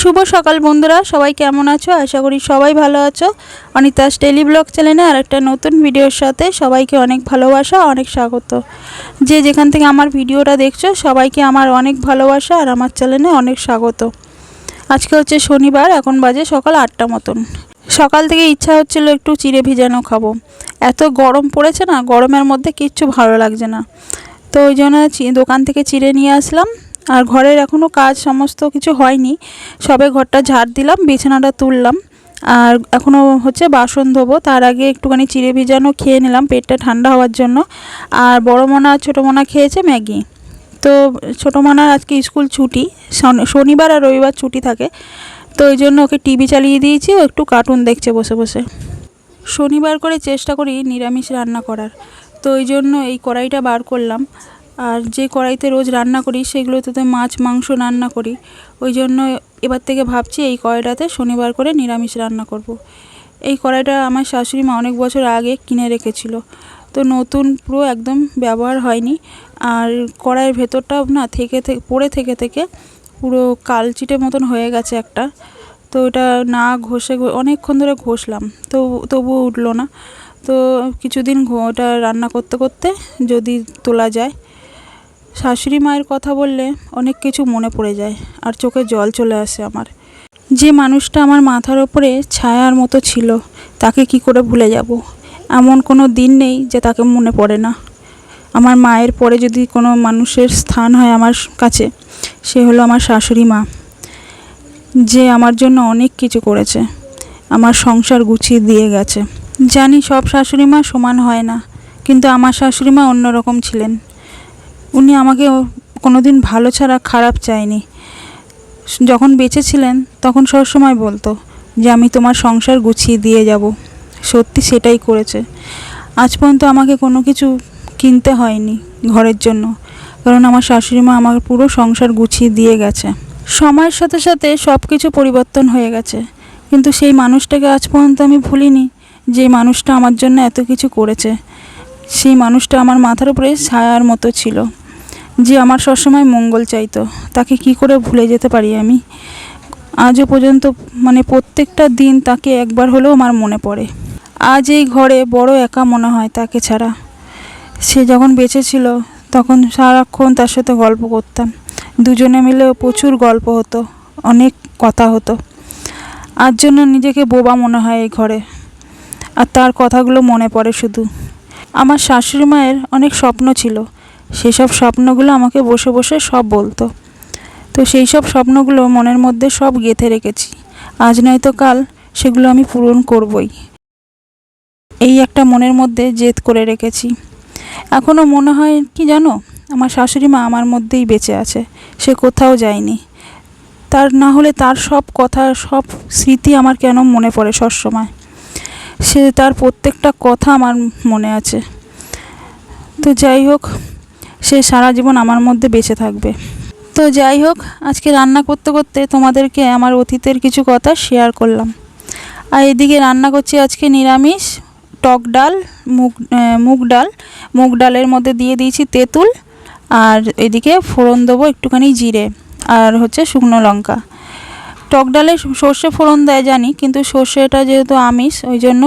শুভ সকাল বন্ধুরা, সবাই কেমন আছো? আশা করি সবাই ভালো আছো। অনিতাস ডেলি ব্লগ চ্যানেলে আর একটা নতুন ভিডিওর সাথে সবাইকে অনেক ভালোবাসা, অনেক স্বাগত। যে যেখান থেকে আমার ভিডিওটা দেখছ, সবাইকে আমার অনেক ভালোবাসা আর আমার চ্যানেলে অনেক স্বাগত। আজকে হচ্ছে শনিবার, এখন বাজে সকাল আটটা মতন। সকাল থেকে ইচ্ছা হচ্ছিল একটু চিড়ে ভিজানো খাব। এত গরম পড়েছে না, গরমের মধ্যে কিচ্ছু ভালো লাগছে না। তো ওই জন্য দোকান থেকে চিড়ে নিয়ে আসলাম। আর ঘরের এখনও কাজ সমস্ত কিছু হয়নি। সবে ঘরটা ঝাড় দিলাম, বিছানাটা তুললাম। আর এখনও হচ্ছে বাসন ধোবো। তার আগে একটুখানি চিড়ে ভিজানো খেয়ে নিলাম, পেটটা ঠান্ডা হওয়ার জন্য। আর বড় মোনা আর ছোটো মোনা খেয়েছে ম্যাগি। তো ছোটো মোনার আজকে স্কুল ছুটি। শনি- শনিবার আর রবিবার ছুটি থাকে। তো ওই জন্য ওকে টিভি চালিয়ে দিয়েছি। ও একটু কার্টুন দেখছে বসে বসে। শনিবার করে চেষ্টা করি নিরামিষ রান্না করার। তো ওই জন্য এই কড়াইটা বার করলাম। আর যে কড়াইতে রোজ রান্না করি, সেগুলোতে তো মাছ, মাংস রান্না করি। ওই জন্য এবার থেকে ভাবছি এই কড়াইটাতে শনিবার করে নিরামিষ রান্না করব। এই কড়াইটা আমার শাশুড়ি মা অনেক বছর আগে কিনে রেখেছিল। তো নতুন পুরো একদম ব্যবহার হয়নি। আর কড়াইয়ের ভেতরটা না থেকে থেকে পড়ে থেকে থেকে পুরো কালচিটে মতন হয়ে গেছে একটা। তো ওটা না ঘষে অনেকক্ষণ ধরে ঘষলাম। তো তবুও উঠল না। তো কিছুদিন ওটা রান্না করতে করতে যদি তোলা যায় শাশুড়ি মায়ের কথা বললে অনেক কিছু মনে পড়ে যায় আর চোখে জল চলে আসে আমার। যে মানুষটা আমার মাথার ওপরে ছায়ার মতো ছিল, তাকে কি করে ভুলে যাব? এমন কোনো দিন নেই যে তাকে মনে পড়ে না। আমার মায়ের পরে যদি কোনো মানুষের স্থান হয় আমার কাছে, সে হলো আমার শাশুড়ি মা। যে আমার জন্য অনেক কিছু করেছে, আমার সংসার গুছিয়ে দিয়ে গেছে। জানি সব শাশুড়ি মা সমান হয় না, কিন্তু আমার শাশুড়ি মা অন্যরকম ছিলেন। উনি আমাকে কোনো দিন ভালো ছাড়া খারাপ চায়নি। যখন বেঁচে ছিলেন তখন সবসময় বলতো যে, আমি তোমার সংসার গুছিয়ে দিয়ে যাব। সত্যি সেটাই করেছে। আজ পর্যন্ত আমাকে কোনো কিছু কিনতে হয়নি ঘরের জন্য, কারণ আমার শাশুড়ি মা আমার পুরো সংসার গুছিয়ে দিয়ে গেছে। সময়ের সাথে সাথে সব কিছু পরিবর্তন হয়ে গেছে, কিন্তু সেই মানুষটাকে আজ পর্যন্ত আমি ভুলিনি যে মানুষটা আমার জন্য এত কিছু করেছে। সেই মানুষটা আমার মাথার উপরে ছায়ার মতো ছিল। যে আমার সবসময় মঙ্গল চাইতো, তাকে কি করে ভুলে যেতে পারি আমি? আজও পর্যন্ত মানে প্রত্যেকটা দিন তাকে একবার হলেও আমার মনে পড়ে। আজ এই ঘরে বড় একা মনে হয় তাকে ছাড়া। সে যখন বেঁচে ছিল, তখন সারাক্ষণ তার সাথে গল্প করতাম। দুজনে মিলে প্রচুর গল্প হতো, অনেক কথা হতো। আর জন্য নিজেকে বোবা মনে হয় এই ঘরে। আর তার কথাগুলো মনে পড়ে শুধু। আমার শাশুড়ি মায়ের অনেক স্বপ্ন ছিল সেসব স্বপ্নগুলো আমাকে বসে বসে সব বলতো। তো সেই সব স্বপ্নগুলো মনের মধ্যে সব গেঁথে রেখেছি। আজ নয়তো কাল সেগুলো আমি পূরণ করবই। এই একটা মনের মধ্যে জেদ করে রেখেছি। এখনও মনে হয় কি জানো? আমার শাশুড়ি মা আমার মধ্যেই বেঁচে আছে। সে কোথাও যায়নি। তার না হলে তার সব কথা, সব স্মৃতি আমার কেন মনে পড়ে সবসময়? সে তার প্রত্যেকটা কথা আমার মনে আছে। তো যাই হোক সে সারা জীবন আমার মধ্যে বেঁচে থাকবে। তো যাই হোক, আজকে রান্না করতে করতে তোমাদেরকে আমার অতীতের কিছু কথা শেয়ার করলাম। আর এদিকে রান্না করছি আজকে নিরামিষ, টক ডাল, মুগ মুগ ডাল। মুগ ডালের মধ্যে দিয়ে দিয়েছি তেঁতুল আর এদিকে ফোড়ন দেবো একটুখানি জিরে আর হচ্ছে শুকনো লঙ্কা। টক ডালে সর্ষে ফোড়ন দেয় জানি, কিন্তু সর্ষেটা যেহেতু আমিষ, ওই জন্য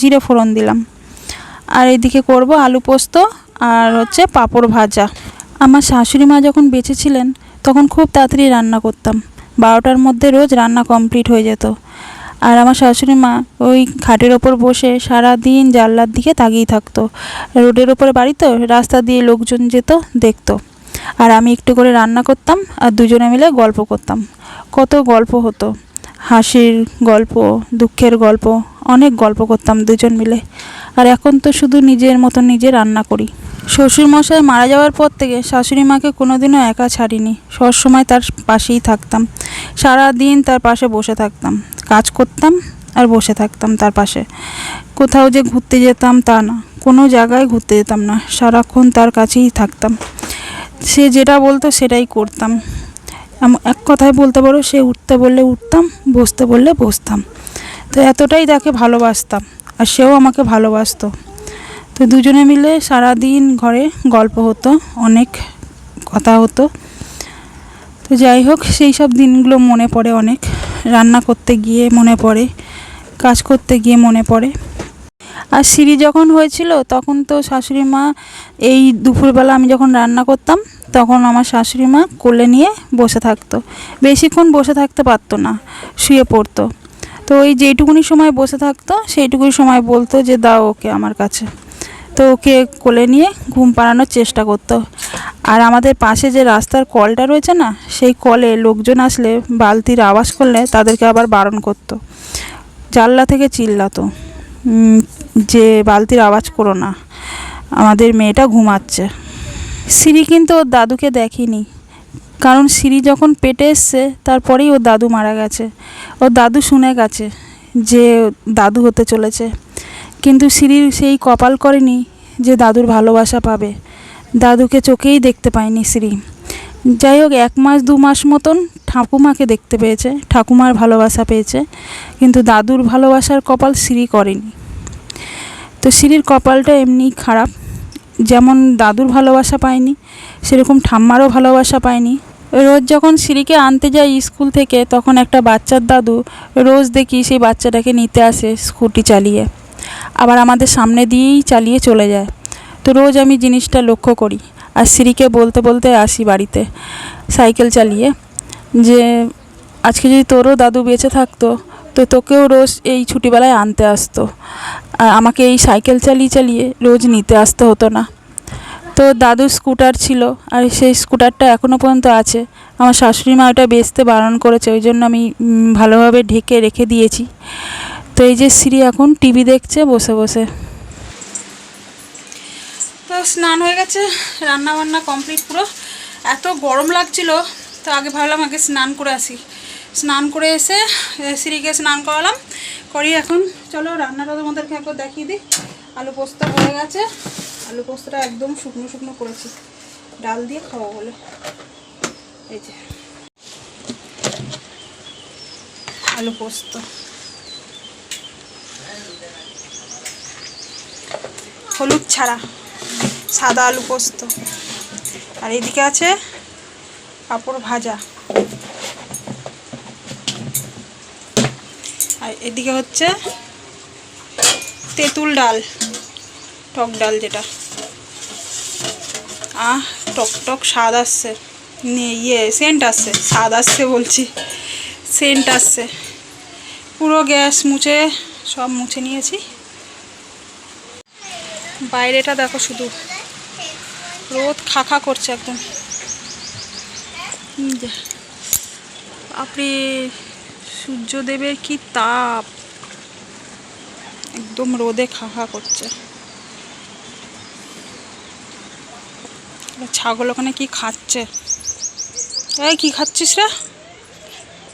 জিরে ফোড়ন দিলাম। আর এদিকে করব আলু পোস্ত আর হচ্ছে পাঁপড় ভাজা। আমার শাশুড়ি মা যখন বেঁচে ছিলেন, তখন খুব তাড়াতাড়ি রান্না করতাম। বারোটার মধ্যে রোজ রান্না কমপ্লিট হয়ে যেত। আর আমার শাশুড়ি মা ওই খাটের ওপর বসে সারা দিন জানলার দিকে তাকিয়ে থাকতো। রোডের ওপরে বাড়ি তো, রাস্তা দিয়ে লোকজন যেত, দেখতো। আর আমি একটু করে রান্না করতাম আর দুজনে মিলে গল্প করতাম। কত গল্প হতো। হাসির গল্প, দুঃখের গল্প, অনেক গল্প করতাম দুজন মিলে। আর এখন তো শুধু নিজের মতো নিজে রান্না করি। শ্বশুরমশাই মারা যাওয়ার পর থেকে শাশুড়ি মাকে কোনোদিনও একা ছাড়িনি। সবসময় তার পাশেই থাকতাম। সারা দিন তার পাশে বসে থাকতাম। কাজ করতাম আর বসে থাকতাম তার পাশে। কোথাও যে ঘুরতে যেতাম তা না। কোনো জায়গায় ঘুরতে যেতাম না। সারাক্ষণ তার কাছেই থাকতাম। সে যেটা বলতো সেটাই করতাম। এক কথায় বলতে পারো, সে উঠতে বললে উঠতাম, বসতে বললে বসতাম। তো এতটাই তাকে ভালোবাসতাম, আর সেও আমাকে ভালোবাসতো। তো দুজনে মিলে সারা দিন ঘরে গল্প হতো, অনেক কথা হতো। তো যাই হোক, সেই সব দিনগুলো মনে পড়ে অনেক। রান্না করতে গিয়ে মনে পড়ে, কাজ করতে গিয়ে মনে পড়ে। আর সিঁড়ি যখন হয়েছিল, তখন তো শাশুড়ি মা এই দুপুরবেলা আমি যখন রান্না করতাম, তখন আমার শাশুড়ি মা কোলে নিয়ে বসে থাকতো। বেশিক্ষণ বসে থাকতে পারতো না, শুয়ে পড়তো। তো ওই যেইটুকুনি সময় বসে থাকতো, সেইটুকুনি সময় বলতো যে, দাও ওকে আমার কাছে। তো ওকে কোলে নিয়ে ঘুম পাড়ানোর চেষ্টা করতো। আর আমাদের পাশে যে রাস্তার কলটা রয়েছে না, সেই কলে লোকজন আসলে বালতির আওয়াজ করলে তাদেরকে আবার বারণ করতো। জানলা থেকে চিল্লাতো। যে বালতির আওয়াজ করো না। আমাদের মেয়েটা ঘুমাচ্ছে। সিঁড়ি কিন্তু ওর দাদুকে দেখেনি। কারণ সিঁড়ি যখন পেটে এসছে, তারপরেই ওর দাদু মারা গেছে। ওর দাদু শুনে গেছে যে দাদু হতে চলেছে। কিন্তু সিঁড়ির সেই কপাল করেনি যে দাদুর ভালোবাসা পাবে। দাদুকে চোখেই দেখতে পায়নি শ্রী যাই হোক, এক মাস, দু মাস মতন ঠাকুমাকে দেখতে পেয়েছে, ঠাকুমার ভালোবাসা পেয়েছে। কিন্তু দাদুর ভালোবাসার কপাল সিঁড়ি করেনি। তো শ্রীর কপালটা এমনি খারাপ। যেমন দাদুর ভালোবাসা পায়নি সেরকম ঠাম্মারও ভালোবাসা পায়নি রোজ যখন শ্রীকে আনতে যাই স্কুল থেকে, তখন একটা বাচ্চার দাদু রোজ দেখি সেই বাচ্চাটাকে নিতে আসে স্কুটি চালিয়ে। আবার আমাদের সামনে দিয়েই চালিয়ে চলে যায়। তো রোজ আমি জিনিসটা লক্ষ্য করি আর শ্রীকে বলতে বলতে আসি বাড়িতে সাইকেল চালিয়ে যে, আজকে যদি তোরও দাদু বেঁচে থাকতো তো তোকেও রোজ এই ছুটিবেলায় আনতে আসতো। আমাকে এই সাইকেল চালিয়ে চালিয়ে রোজ নিতে আসতে হতো না। তো দাদুর স্কুটার ছিল আর সেই স্কুটারটা এখনও পর্যন্ত আছে। আমার শাশুড়ি মা ওটা বেচতে বারণ করেছে, ওই জন্য আমি ভালোভাবে ঢেকে রেখে দিয়েছি। তো এই যে শ্রী এখন টিভি দেখছে, বসে বসে। তো স্নান হয়ে গেছে রান্না বান্না কমপ্লিট পুরো। এত গরম লাগছিল, তো আগে ভাবলাম আগে স্নান করে আসি। স্নান করে এসে শ্রীকে স্নান করালাম। করি এখন, চলো রান্নাটা তোমাদেরকে একবার দেখিয়ে দিই। আলু পোস্ত হয়ে গেছে। আলু পোস্তটা একদম শুকনো শুকনো করেছি। ডাল দিয়ে খাওয়া বলে। এই যে। আলু পোস্ত। হলুদ ছাড়া। সাদা আলু পোস্ত। আর এদিকে আছে পাঁপড় ভাজা। এদিকে হচ্ছে তেঁতুল ডাল, টক ডাল যেটা। আহ, টক টক স্বাদ আসছে। ইয়ে সেন্ট আসছে। স্বাদ আসছে বলছি। সেন্ট আসছে। পুরো গ্যাস মুছে, সব মুছে নিয়েছি। বাইরেটা দেখো শুধু। রোদ খাখা করছে একদম। বাপরে সূর্যদেবের কি তাপ? একদম রোদে খাখা করছে। ছাগল ওখানে কি খাচ্ছে? এই, কি খাচ্ছিস রে?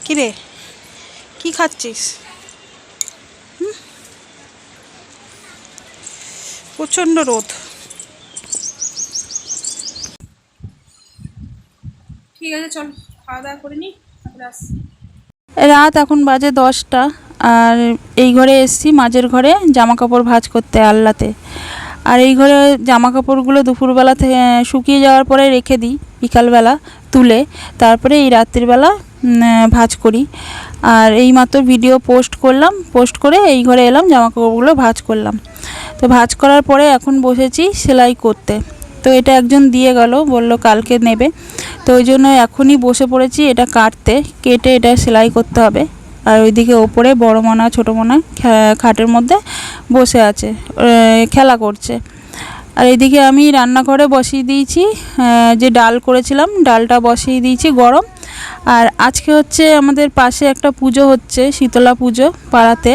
কি রে? কি খাচ্ছিস? প্রচণ্ড রোদ। ঠিক আছে, চল, খাওয়া দাওয়া করে নি, তারপরে আসছি। রাত এখন বাজে দশটা, আর এই ঘরে এসছি মাঝের ঘরে জামা কাপড় ভাঁজ করতে আল্লাতে। আর এই ঘরে জামা কাপড়গুলো দুপুরবেলা শুকিয়ে যাওয়ার পরে রেখে দিই বিকালবেলা তুলে, তারপরে এই রাত্রিবেলা ভাঁজ করি। আর এই মাত্র ভিডিও পোস্ট করলাম, পোস্ট করে এই ঘরে এলাম জামা কাপড়গুলো ভাঁজ করলাম। তো ভাঁজ করার পরে এখন বসেছি সেলাই করতে। তো এটা একজন দিয়ে গেল, বলল কালকে নেবে। তো ওই জন্য এখনই বসে পড়েছি, এটা কাটতে। কেটে এটা সেলাই করতে হবে। আর ওইদিকে ওপরে বড় মনা, ছোটো মনা খাটের মধ্যে বসে আছে খেলা করছে। আর এদিকে আমি রান্নাঘরে বসিয়ে দিয়েছি যে ডাল করেছিলাম, ডালটা বসিয়ে দিয়েছি গরম। আর আজকে হচ্ছে আমাদের পাশে একটা পুজো হচ্ছে, শীতলা পুজো পাড়াতে।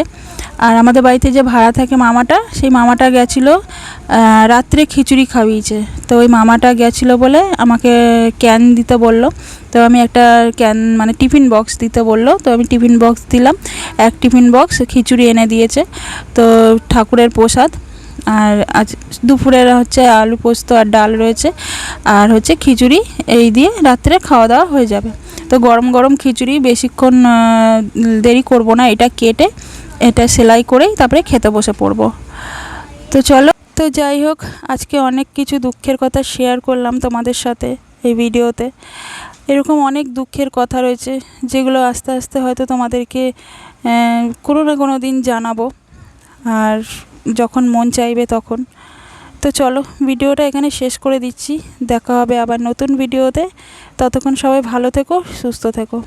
আর আমাদের বাড়িতে যে ভাড়া থাকে মামাটা, সেই মামাটা গেছিল রাত্রে খিচুড়ি খাইয়েছে তো ওই মামাটা গেছিল বলে আমাকে ক্যান দিতে বলল। তো আমি একটা ক্যান মানে টিফিন বক্স দিতে বলল। তো আমি টিফিন বক্স দিলাম। এক টিফিন বক্স খিচুড়ি এনে দিয়েছে। তো ঠাকুরের প্রসাদ। আর আজ দুপুরের হচ্ছে আলু পোস্ত আর ডাল রয়েছে। আর হচ্ছে খিচুড়ি এই দিয়ে রাত্রে খাওয়া দাওয়া হয়ে যাবে। তো গরম গরম খিচুড়ি বেশিক্ষণ দেরি করব না। এটা কেটে এটা সেলাই করেই তারপরে খেতে বসে পড়ব। তো চলো, তো যাই হোক, আজকে অনেক কিছু দুঃখের কথা শেয়ার করলাম তোমাদের সাথে এই ভিডিওতে। এরকম অনেক দুঃখের কথা রয়েছে, যেগুলো আস্তে আস্তে হয়তো তোমাদেরকে কোনো না কোনো দিন জানাব। আর যখন মন চাইবে তখন। তো চলো, ভিডিওটা এখানে শেষ করে দিচ্ছি। দেখা হবে আবার নতুন ভিডিওতে। ততক্ষণ সবাই ভালো থেকো, সুস্থ থেকো।